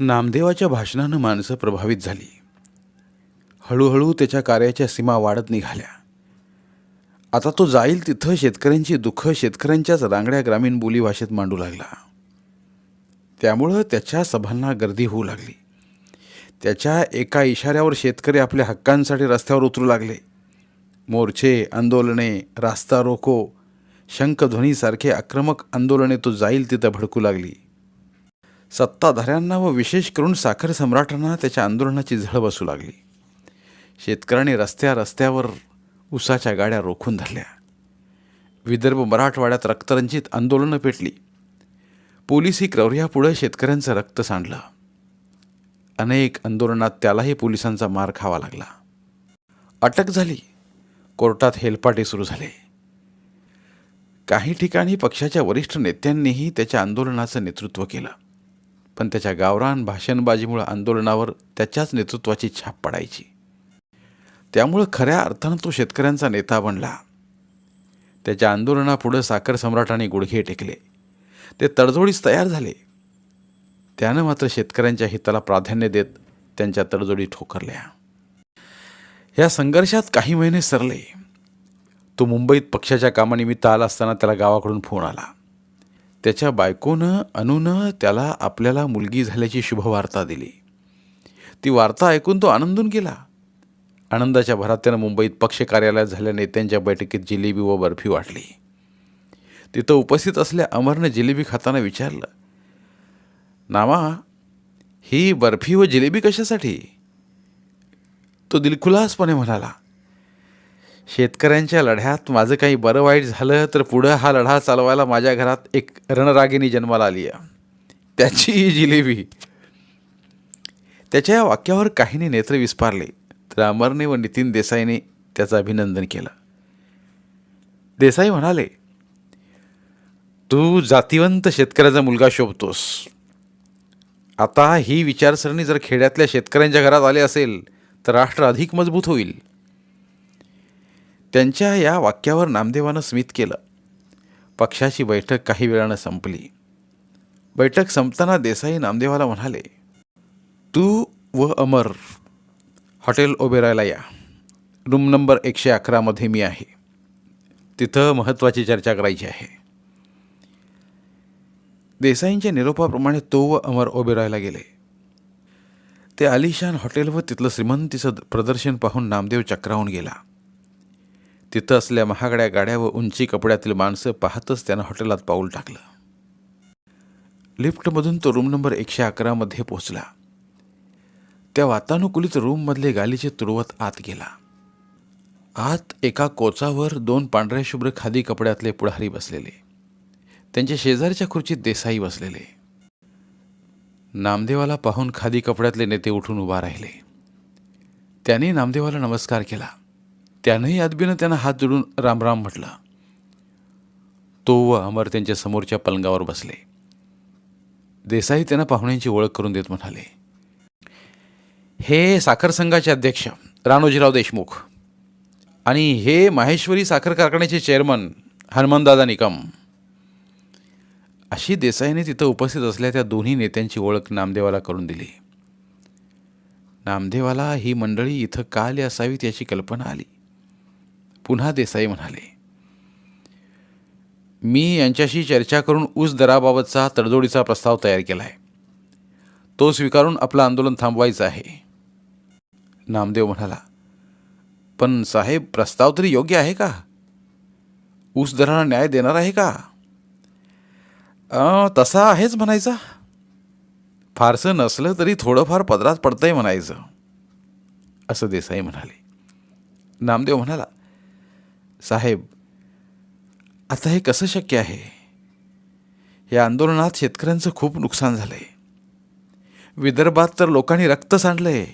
नामदेवाच्या भाषणानं माणसं प्रभावित झाली. हळूहळू त्याच्या कार्याच्या सीमा वाढत निघाल्या. आता तो जाईल तिथं शेतकऱ्यांची दुःख शेतकऱ्यांच्याच रांगड्या ग्रामीण बोलीभाषेत मांडू लागला. त्यामुळं त्याच्या सभांना गर्दी होऊ लागली. त्याच्या एका इशाऱ्यावर शेतकरी आपल्या हक्कांसाठी रस्त्यावर उतरू लागले. मोर्चे आंदोलने रास्ता रोको शंखध्वनीसारखे आक्रमक आंदोलने तो जाईल तिथं भडकू लागली. सत्ताधाऱ्यांना व विशेष करून साखर सम्राटांना त्याच्या आंदोलनाची झळ बसू लागली. शेतकऱ्यांनी रस्त्या रस्त्यावर उसाच्या गाड्या रोखून धरल्या. विदर्भ मराठवाड्यात रक्तरंजित आंदोलनं पेटली. पोलिसी क्रौर्यापुढे शेतकऱ्यांचं रक्त सांडलं. अनेक आंदोलनात त्यालाही पोलिसांचा मार खावा लागला. अटक झाली. कोर्टात हेलपाटे सुरू झाले. काही ठिकाणी पक्षाच्या वरिष्ठ नेत्यांनीही त्याच्या आंदोलनाचं नेतृत्व केलं. पण त्याच्या गावरान भाषणबाजीमुळे आंदोलनावर त्याच्याच नेतृत्वाची छाप पडायची. त्यामुळं खऱ्या अर्थानं तो शेतकऱ्यांचा नेता बनला. त्याच्या आंदोलनापुढं साखर सम्राटाने गुडघे टेकले. ते तडजोडीस तयार झाले. त्यानं मात्र शेतकऱ्यांच्या हिताला प्राधान्य देत त्यांच्या तडजोडी ठोकरल्या. या संघर्षात काही महिने सरले. तो मुंबईत पक्षाच्या कामानिमित्त आला असताना त्याला गावाकडून फोन आला. त्याच्या बायकोनं अनुनं त्याला आपल्याला मुलगी झाल्याची शुभवार्ता दिली. ती वार्ता ऐकून तो आनंदून गेला. आनंदाच्या भरात त्यानं मुंबईत पक्ष कार्यालयात झाल्या नेत्यांच्या बैठकीत जिलेबी व बर्फी वाटली. तिथं उपस्थित असल्या अमरनं जिलेबी खाताना विचारलं नामा ही बर्फी व जिलेबी कशासाठी? तो दिलखुलासपणे म्हणाला शेतकऱ्यांच्या लढ्यात माझं काही बरं वाईट झालं तर पुढं हा लढा चालवायला माझ्या घरात एक रणरागिनी जन्माला आली आहे. त्याची ही जिलेबी. त्याच्या या वाक्यावर काहीने नेत्र विस्पारले तर अमरने व नितीन देसाईने त्याचं अभिनंदन केलं. देसाई म्हणाले तू जातिवंत शेतकऱ्याचा मुलगा शोभतोस. आता ही विचारसरणी जर खेड्यातल्या शेतकऱ्यांच्या घरात आली असेल तर राष्ट्र अधिक मजबूत होईल. त्यांच्या या वाक्यावर नामदेवानं स्मित केलं. पक्षाची बैठक काही वेळानं संपली. बैठक संपताना देसाई नामदेवाला म्हणाले तू व अमर हॉटेल ओबेरायला या. रूम नंबर एकशे अकरामध्ये मी आहे. तिथं महत्त्वाची चर्चा करायची आहे. देसाईंच्या निरोपाप्रमाणे तो व अमर ओबेरायला गेले. ते आलिशान हॉटेल व तिथलं श्रीमंतीचं प्रदर्शन पाहून नामदेव चक्रावून गेला. तिथं असल्या महागड्या गाड्या व उंची कपड्यातील माणसं पाहतच त्यानं हॉटेलात पाऊल टाकलं. लिफ्टमधून तो रूम नंबर एकशे अकरामध्ये पोचला त्या वातानुकूलित रूममधले गालीचे तुडवत आत गेला. आत एका कोचावर दोन पांढऱ्या शुभ्र खादी कपड्यातले पुढारी बसलेले. त्यांच्या शेजारच्या खुर्चीत देसाई बसलेले. नामदेवाला पाहून खादी कपड्यातले नेते उठून उभा राहिले. त्याने नामदेवाला नमस्कार केला. त्यानंही अदबीनं त्यांना हात जोडून रामराम म्हटला. तो व अमर त्यांच्या समोरच्या पलंगावर बसले. देसाई त्यांना पाहुण्यांची ओळख करून देत म्हणाले हे साखर संघाचे अध्यक्ष राणोजीराव देशमुख आणि हे माहेश्वरी साखर कारखान्याचे चेअरमन हनुमानदादा निकम. अशी देसाईने तिथं उपस्थित असल्या त्या दोन्ही नेत्यांची ओळख नामदेवाला करून दिली. नामदेवाला ही मंडळी इथं का आली असावीत याची कल्पना आली. पुन्हा देसाई म्हणाले मी यांच्याशी चर्चा करून ऊस दराबाबतचा तडजोडीचा प्रस्ताव तयार केला आहे तो स्वीकारून आपलं आंदोलन थांबवायचं आहे. नामदेव म्हणाला पण साहेब प्रस्ताव तरी योग्य आहे का? ऊस दराला न्याय देणार आहे का? तसा आहेच म्हणायचा. फारसं नसलं तरी थोडंफार पदरात पडतंय म्हणायचं असं देसाई म्हणाले. नामदेव म्हणाला साहेब आता हे कसं शक्य आहे? या आंदोलनात शेतकऱ्यांचं खूप नुकसान झालं आहे विदर्भात तर लोकांनी रक्त सांडलं आहे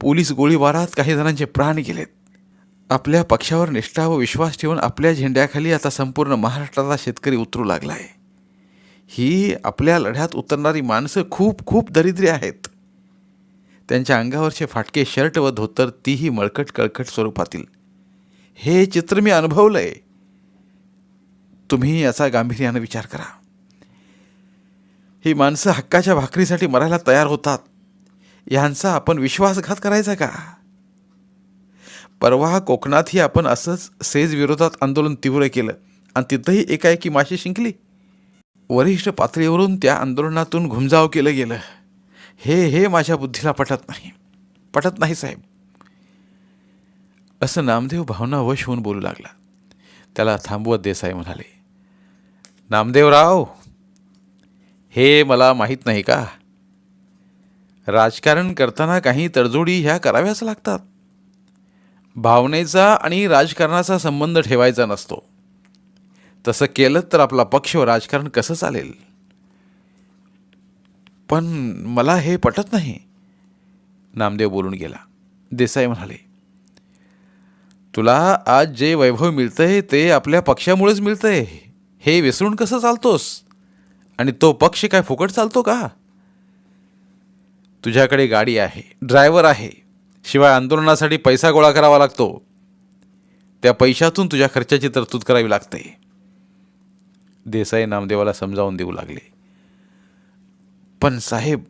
पोलीस गोळीबारात काही जणांचे प्राण गेलेत. आपल्या पक्षावर निष्ठा व विश्वास ठेवून आपल्या झेंड्याखाली आता संपूर्ण महाराष्ट्राचा शेतकरी उतरू लागला आहे ही आपल्या लढ्यात उतरणारी माणसं खूप खूप दरिद्री आहेत. त्यांच्या अंगावरचे फाटके शर्ट व धोतर तीही मळकट कळकट स्वरूपातील. हे चित्र मी अनुभवलंय. तुम्ही याचा गांभीर्यानं विचार करा. ही माणसं हक्काच्या भाकरीसाठी मरायला तयार होतात. यांचा आपण विश्वासघात करायचा का? परवा कोकणातही आपण असंच सेज विरोधात आंदोलन तीव्र केलं आणि तिथंही एकाएकी माशी शिंकली. वरिष्ठ पातळीवरून त्या आंदोलनातून घुमजाव केलं गेलं. हे हे माझ्या बुद्धीला पटत नाही. पटत नाही साहेब. असं नामदेव भावनावश होऊन बोलू लागला. त्याला थांबवत देसाई म्हणाले नामदेवराव हे मला माहीत नाही का? राजकारण करताना काही तडजोडी ह्या कराव्याच लागतात. भावनेचा आणि राजकारणाचा संबंध ठेवायचा नसतो. तसं केलं तर आपला पक्ष राजकारण कसं चालेल? पण मला हे पटत नाही. नामदेव बोलून गेला. देसाई म्हणाले तुला आज जे वैभव मिळतंय ते आपल्या पक्षामुळेच मिळतंय. हे विसरून कसं चालतोस? आणि तो पक्ष काय फुकट चालतो का? तुझ्याकडे गाडी आहे ड्रायव्हर आहे. शिवाय आंदोलनासाठी पैसा गोळा करावा लागतो. त्या पैशातून तुझ्या खर्चाची तरतूद करावी लागते. देसाई नामदेवाला समजावून देऊ लागले. पण साहेब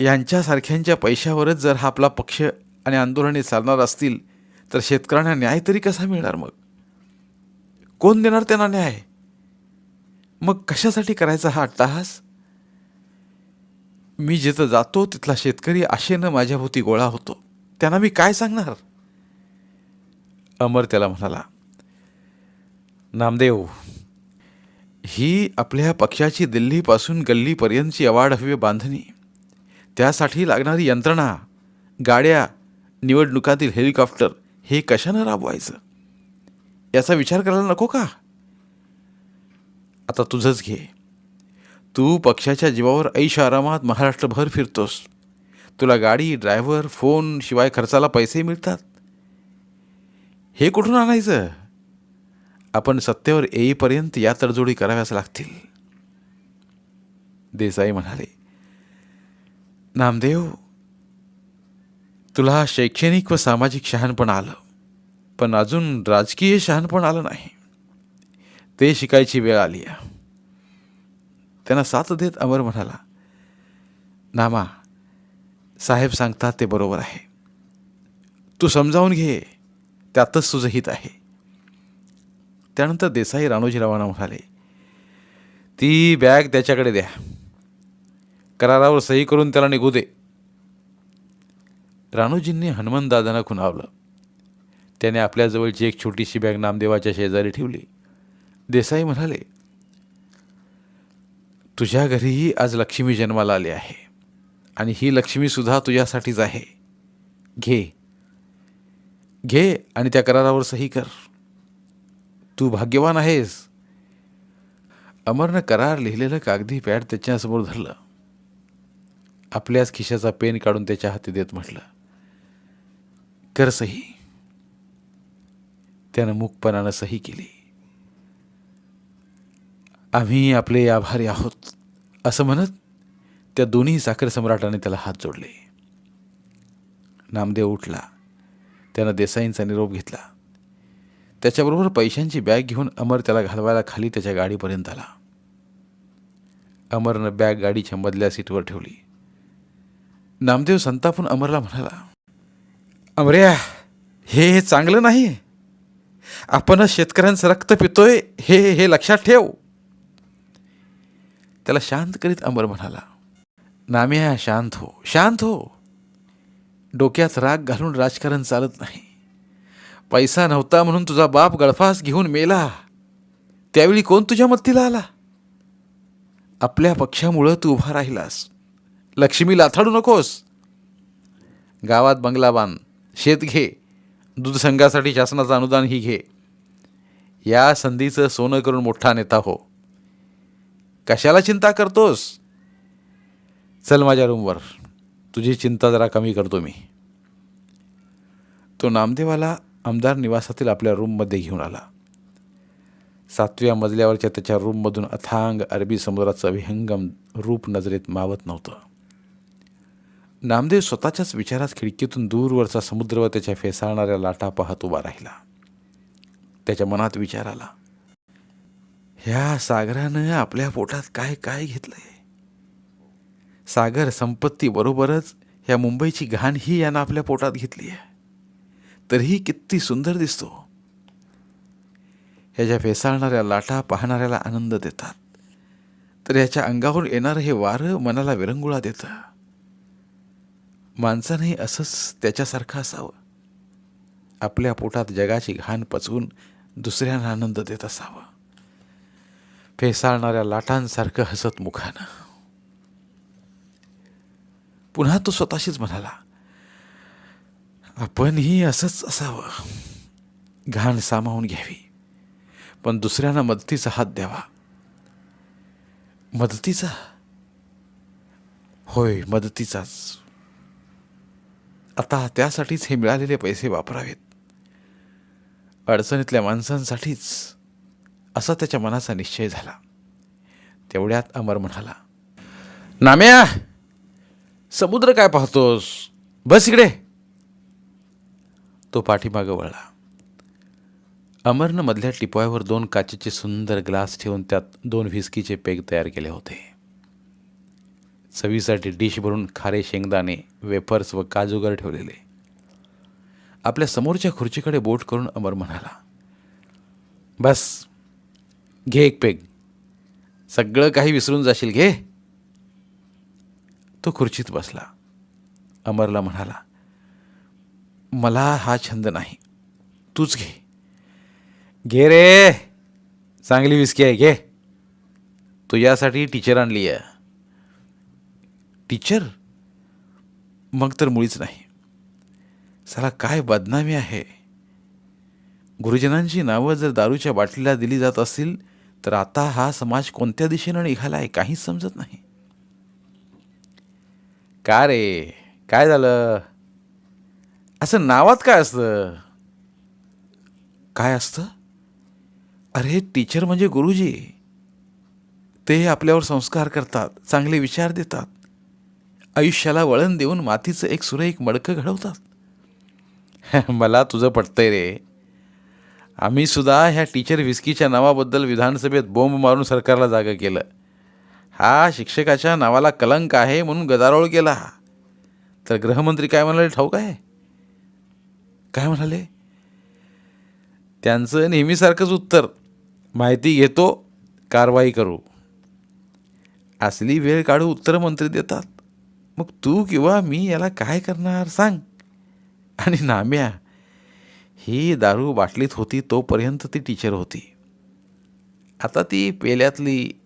यांच्यासारख्यांच्या पैशावरच जर हा आपला पक्ष आणि आंदोलने चालणार असतील तर शेतकऱ्यांना न्याय तरी कसा मिळणार मग? कोण देणार त्यांना न्याय? मग कशासाठी करायचा हा अट्टाहास? मी जिथं जातो तिथला शेतकरी आशेनं माझ्याभोवती गोळा होतो. त्यांना मी काय सांगणार? अमर त्याला म्हणाला नामदेव ही आपल्या पक्षाची दिल्लीपासून गल्लीपर्यंतची अवाढव्य बांधणी. त्यासाठी लागणारी यंत्रणा गाड्या निवडणुकातील हेलिकॉप्टर हे कशानं राबवायचं? याचा विचार करायला नको का? आता तुझंच घे. तू पक्षाच्या जीवावर ऐश आरामात महाराष्ट्रभर फिरतोस. तुला गाडी ड्रायव्हर फोन शिवाय खर्चाला पैसे मिळतात. हे कुठून आणायचं? आपण सत्तेवर येईपर्यंत या तडजोडी कराव्याच लागतील. देसाई म्हणाले नामदेव तुला शैक्षणिक व सामाजिक शहाणपण आलं. पण अजून राजकीय शहाणपण आलं नाही. ते शिकायची वेळ आली आहे. त्यांना साथ देत अमर म्हणाला नामा साहेब सांगतात ते बरोबर आहे. तू समजावून घे त्यातच तुझं हित आहे. त्यानंतर देसाई राणोजीरावांना म्हणाले ती बॅग त्याच्याकडे द्या. करारावर सही करून त्याला निघू दे. राणोजींनी हनुमानदादांना खुणावलं. त्याने आपल्याजवळची एक छोटीशी बॅग नामदेवाच्या शेजारी ठेवली. देसाई म्हणाले तुझ्या घरीही आज लक्ष्मी जन्माला आली आहे आणि ही लक्ष्मीसुद्धा तुझ्यासाठीच आहे. घे. घे आणि त्या करारावर सही कर. तू भाग्यवान आहेस. अमरनं करार लिहिलेलं कागदी पॅड त्याच्यासमोर धरलं. आपल्याच खिशाचा पेन काढून त्याच्या हाती देत म्हटलं कर सही. त्यानं मुकपणानं सही केली. आम्ही आपले आभारी आहोत असं म्हणत त्या दोन्ही साखर सम्राटाने त्याला हात जोडले. नामदेव उठला. त्यानं देसाईंचा निरोप घेतला. त्याच्याबरोबर पैशांची बॅग घेऊन अमर त्याला घालवायला खाली त्याच्या गाडीपर्यंत आला. अमरनं बॅग गाडीच्या मधल्या सीटवर ठेवली. नामदेव संतापून अमरला म्हणाला अमर्या हे हे चांगलं नाही. आपणच शेतकऱ्यांचं रक्त पितोय हे हे लक्षात ठेव. त्याला शांत करीत अमर म्हणाला नाम्या शांत हो शांत हो. डोक्यात राग घालून राजकारण चालत नाही. पैसा नव्हता म्हणून तुझा बाप गळफास घेऊन मेला. त्यावेळी कोण तुझ्या मत्तीला आला? आपल्या पक्षामुळं तू उभा राहिलास. लक्ष्मी लाथाडू नकोस. गावात बंगला बांध. शेत घे. दूध संघासाठी शासनाचं अनुदान ही घे. या संधीचं सोनं करून मोठा नेता हो. कशाला चिंता करतोस? चल माझ्या रूमवर. तुझी चिंता जरा कमी करतो मी. तो नामदेवाला आमदार निवासातील आपल्या रूममध्ये घेऊन आला. सातव्या मजल्यावरच्या त्याच्या रूममधून अथांग अरबी समुद्राचं विहंगम रूप नजरेत मावत नव्हतं. नामदेव स्वतःच्याच विचारात खिडकीतून दूरवरचा समुद्र व त्याच्या फेसाळणाऱ्या लाटा पाहत उभा राहिला. त्याच्या मनात विचार आला ह्या सागरानं आपल्या पोटात काय काय घेतलंय? सागर संपत्ती बरोबरच ह्या मुंबईची घाण ही यानं आपल्या पोटात घेतली आहे तरीही किती सुंदर दिसतो. ह्याच्या फेसाळणाऱ्या लाटा पाहणाऱ्याला आनंद देतात. तर ह्याच्या अंगावर येणारं हे वारं मनाला विरंगुळा देतं. माणसानंही असंच त्याच्यासारखं असावं. आपल्या पोटात जगाची घाण पचवून दुसऱ्यांना आनंद देत असावं. फेसाळणाऱ्या लाटांसारखं हसत मुखानं. पुन्हा तो स्वतःशीच म्हणाला आपणही असंच असावं. घाण सामावून घ्यावी. पण दुसऱ्यांना मदतीचा हात द्यावा. मदतीचा? होय मदतीचाच. आता त्यासाठीच हे मिळालेले पैसे वापरावेत. अडचणीतल्या माणसांसाठीच असा त्याच्या मनाचा निश्चय झाला. तेवढ्यात अमर म्हणाला नाम्या समुद्र काय पाहतोस? बस इकडे. तो पाठीमागं वळला. अमरनं मधल्या टिपवायवर दोन काचेचे सुंदर ग्लास ठेवून त्यात दोन व्हिस्कीचे पेग तयार केले होते. चवीसाठी डिश भरून खारे शेंगदाणे वेफर्स व काजूगर ठेवलेले. आपल्या समोरच्या खुर्चीकडे बोट करून अमर म्हणाला बस घे एक पेग. सगळं काही विसरून जाशील घे. तो खुर्चीत बसला. अमरला म्हणाला मला हा छंद नाही. तूच घे. घे रे. चांगली विस्की आहे घे. तुझ्यासाठी टीचर आणली आहे. टीचर? मग तर मुळीच नाही. साला काय बदनामी आहे? गुरुजनांची नावं जर दारूच्या बाटलीला दिली जात असतील तर आता हा समाज कोणत्या दिशेनं निघाला आहे काहीच समजत नाही. का रे? काय झालं? असं नावात काय असतं? काय असतं? अरे टीचर म्हणजे गुरुजी. ते आपल्यावर संस्कार करतात चांगले विचार देतात. आयुष्याला वळण देऊन मातीचं एक सुरेख मडकं घडवतात. मला तुझं पटतंय रे. आम्ही सुद्धा ह्या टीचर विस्कीच्या नावाबद्दल विधानसभेत बोंब मारून सरकारला जागा केलं. हा शिक्षकाच्या नावाला कलंक आहे म्हणून गदारोळ केला. तर गृहमंत्री काय म्हणाले? ठाऊक आहे. काय म्हणाले? त्यांचं नेहमीसारखंच उत्तर माहिती घेतो कारवाई करू. असली वेळ काढू उत्तर मंत्री देतात. मग तू किंवा मी याला काय करणार सांग. आणि नाम्या ही दारू बाटलीत होती तोपर्यंत ती टीचर होती. आता ती पेल्यातली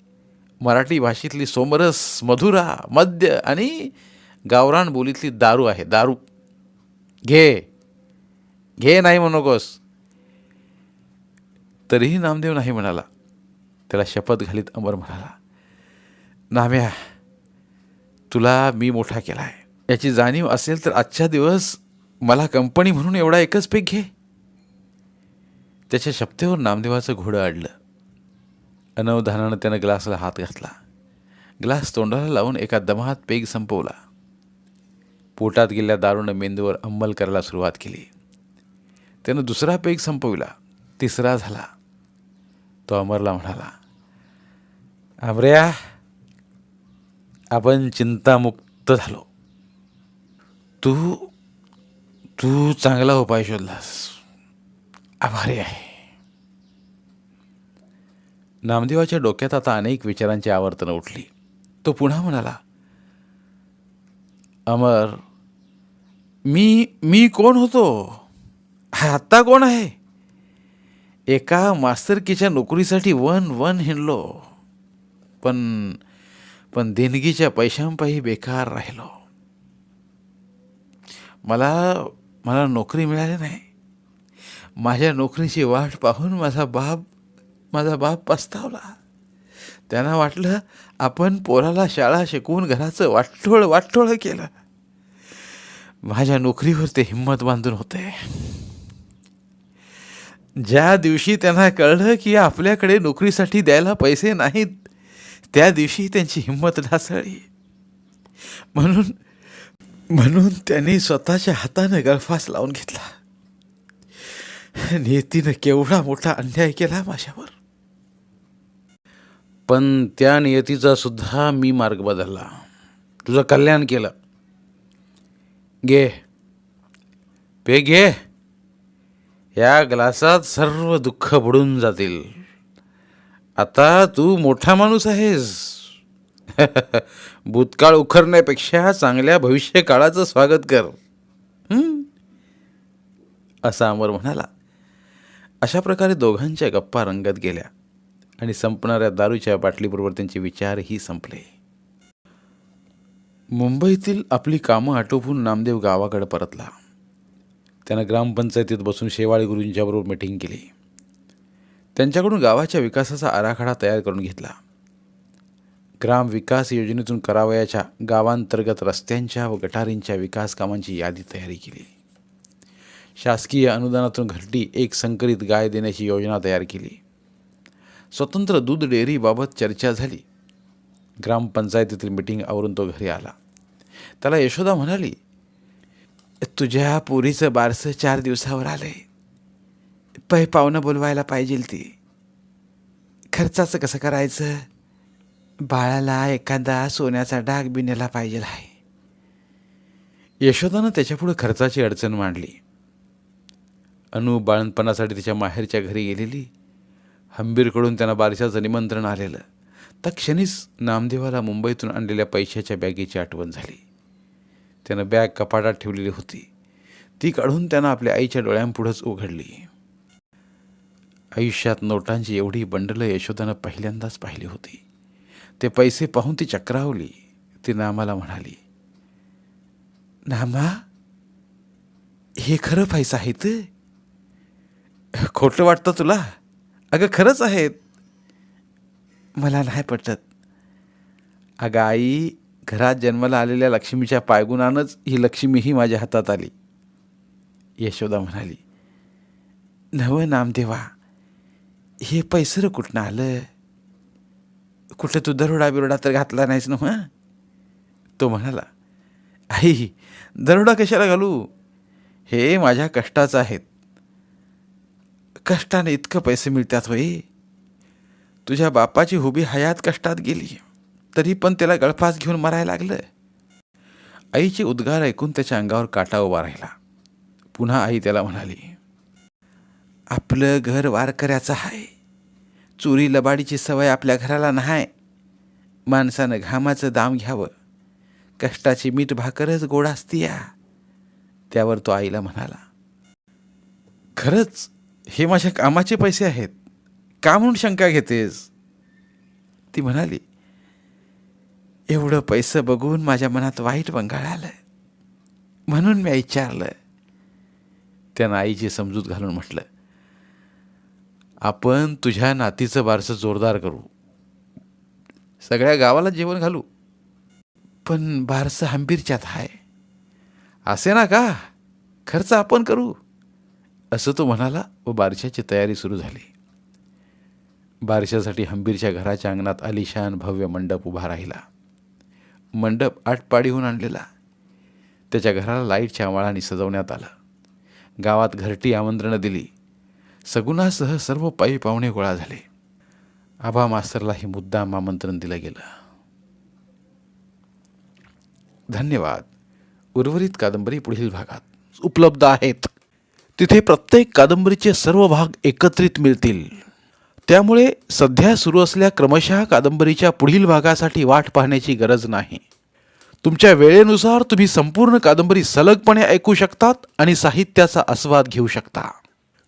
मराठी भाषेतली सोमरस मधुरा मद्य आणि गावरान बोलीतली दारू आहे दारू. घे. घे नाही म्हणू नकोस तरीही नामदेव नाही म्हणाला. त्याला शपथ घालीत अमर म्हणाला. नाम्या तुला मी मोठा केला आहे याची जाणीव असेल तर आजच्या दिवस मला कंपनी म्हणून एवढा एकच पीक घे. त्याच्या शब्देवर नामदेवाचं घोडं अडलं अनवधानानं त्यानं ग्लासला हात घातला. ग्लास तोंडाला लावून एका दमात पेग संपवला. पोटात गेल्या दारूनं मेंदूवर अंमल करायला सुरुवात केली. त्यानं दुसरा पेग संपविला. तिसरा झाला. तो अमरला म्हणाला अमऱ्या आपण चिंतामुक्त झालो. तू तू चांगला उपाय शोधलास. आभारी आहे. नामदेवाच्या डोक्यात आता अनेक विचारांची आवर्तन उठली. तो पुन्हा म्हणाला अमर मी मी कोण होतो? हा आत्ता कोण आहे? एका मास्तरकीच्या नोकरीसाठी वन वन हिंडलो. पण पण देणगीच्या पैशांपायी बेकार राहिलो. मला मला नोकरी मिळाली नाही. माझ्या नोकरीची वाट पाहून माझा बाप माझा बाप पस्तावला. त्यांना वाटलं आपण पोराला शाळा शिकवून घराचं वाटोळ वाटोळ केलं. माझ्या नोकरीवर ते हिंमत बांधून होते. ज्या दिवशी त्यांना कळलं की आपल्याकडे नोकरीसाठी द्यायला पैसे नाहीत त्या दिवशी त्यांची हिंमत ढासळली. म्हणून म्हणून त्यांनी स्वतःच्या हातानं गळफास लावून घेतला. नियतीनं केवढा मोठा अन्याय केला माझ्यावर. पण त्या नियतीचा सुद्धा मी मार्ग बदलला. तुझं कल्याण केलं. घे. पे घे. या ग्लासात सर्व दुःख बुडून जातील. आता तू मोठा माणूस आहेस. भूतकाळ उखरण्यापेक्षा चांगल्या भविष्य काळाचं स्वागत कर. असा अमर म्हणाला. अशा प्रकारे दोघांच्या गप्पा रंगत गेल्या आणि संपणाऱ्या दारूच्या बाटलीबरोबर त्यांचे विचारही संपले. मुंबईतील आपली कामं आटोपून नामदेव गावाकडे परतला. त्यानं ग्रामपंचायतीत बसून शेवाळी गुरूंच्याबरोबर मिटिंग केली. त्यांच्याकडून गावाच्या विकासाचा आराखडा तयार करून घेतला. ग्राम विकास योजनेतून करावयाच्या गावांतर्गत रस्त्यांच्या व गटारींच्या विकास कामांची यादी तयारी केली. शासकीय अनुदानातून घरटी एक संकरित गाय देण्याची योजना तयार केली. स्वतंत्र दूध डेअरीबाबत चर्चा झाली. ग्रामपंचायतीतील मिटिंग आवरून तो घरी आला. त्याला यशोदा म्हणाली तुझ्या पुरीचं बारसं चार दिवसावर आलंय. पै पाहुणं बोलवायला पाहिजे ती. खर्चाचं कसं करायचं? बाळाला एखादा सोन्याचा डाग बिनेला पाहिजे आहे. यशोदानं त्याच्यापुढं खर्चाची अडचण मांडली. अनु बाळणपणासाठी तिच्या माहेरच्या घरी गेलेली. हंबीरकडून त्यांना बारशाचं निमंत्रण आलेलं. त्या क्षणीच नामदेवाला मुंबईतून आणलेल्या पैशाच्या बॅगेची आठवण झाली. त्यानं बॅग कपाटात ठेवलेली होती. ती काढून त्यानं आपल्या आईच्या डोळ्यांपुढंच उघडली. आयुष्यात नोटांची एवढी बंडलं यशोदानं पहिल्यांदाच पाहिली होती. ते पैसे पाहून ती चक्रावली. ती नामाला म्हणाली नामा हे खरं पैसा आहेत खोटं वाटतं तुला? अगं खरंच आहेत. मला नाही पटत. अगं आई घरात जन्माला आलेल्या लक्ष्मीच्या पायगुणानंच ही लक्ष्मीही माझ्या हातात आली. यशोदा म्हणाली नव नामदेवा हे पैसर कुठनं आलं? कुठं तू दरोडा बिरोडा तर घातला नाहीस ना हां? तो म्हणाला आई दरोडा कशाला घालू? हे माझ्या कष्टाचं आहेत. कष्टाने इतकं पैसे मिळतात होय. तुझ्या बापाची हुबी हयात कष्टात गेली. तरी पण त्याला गळफास घेऊन मरायला लागलं. आईचे उद्गार ऐकून त्याच्या अंगावर काटा उभा राहिला. पुन्हा आई त्याला म्हणाली आपलं घर वारकऱ्याचं आहे चोरी लबाडीची सवय आपल्या घराला नाही माणसानं घामाचं दाम घ्यावं. कष्टाची मीठ भाकरच गोड असती या त्यावर तो आईला म्हणाला खरंच हे माझ्या कामाचे पैसे आहेत. का म्हणून शंका घेतेस? ती म्हणाली एवढं पैसे बघून माझ्या मनात वाईट बंगाळ आलं म्हणून मी विचारलं त्यानं आईची समजूत घालून म्हटलं आपण तुझ्या नातीचं बारसं जोरदार करू. सगळ्या गावाला जेवण घालू. पण बारसं हंबीरच्यात आहे असे ना का? खर्च आपण करू. असं तो म्हणाला व बारशाची तयारी सुरू झाली. बारशासाठी हंबीरच्या घराच्या अंगणात आलिशान भव्य मंडप उभा राहिला. मंडप आटपाडीहून आणलेला. त्याच्या घराला लाईटच्या माळाने सजवण्यात आलं. गावात घरटी आमंत्रणं दिली. सगुणासह सर्व पायी पाहुणे गोळा झाले. आबा मास्तरला हे मुद्दाम आमंत्रण दिलं गेलं. धन्यवाद. उर्वरित कादंबरी पुढील भागात उपलब्ध आहेत. तिथे प्रत्येक कादंबरीचे सर्व भाग एकत्रित मिळतील. त्यामुळे सध्या सुरू असलेल्या क्रमशः कादंबरीच्या पुढील भागासाठी वाट पाहण्याची गरज नाही. तुमच्या वेळेनुसार तुम्ही संपूर्ण कादंबरी सलगपणे ऐकू शकतात आणि साहित्याचा आस्वाद घेऊ शकता.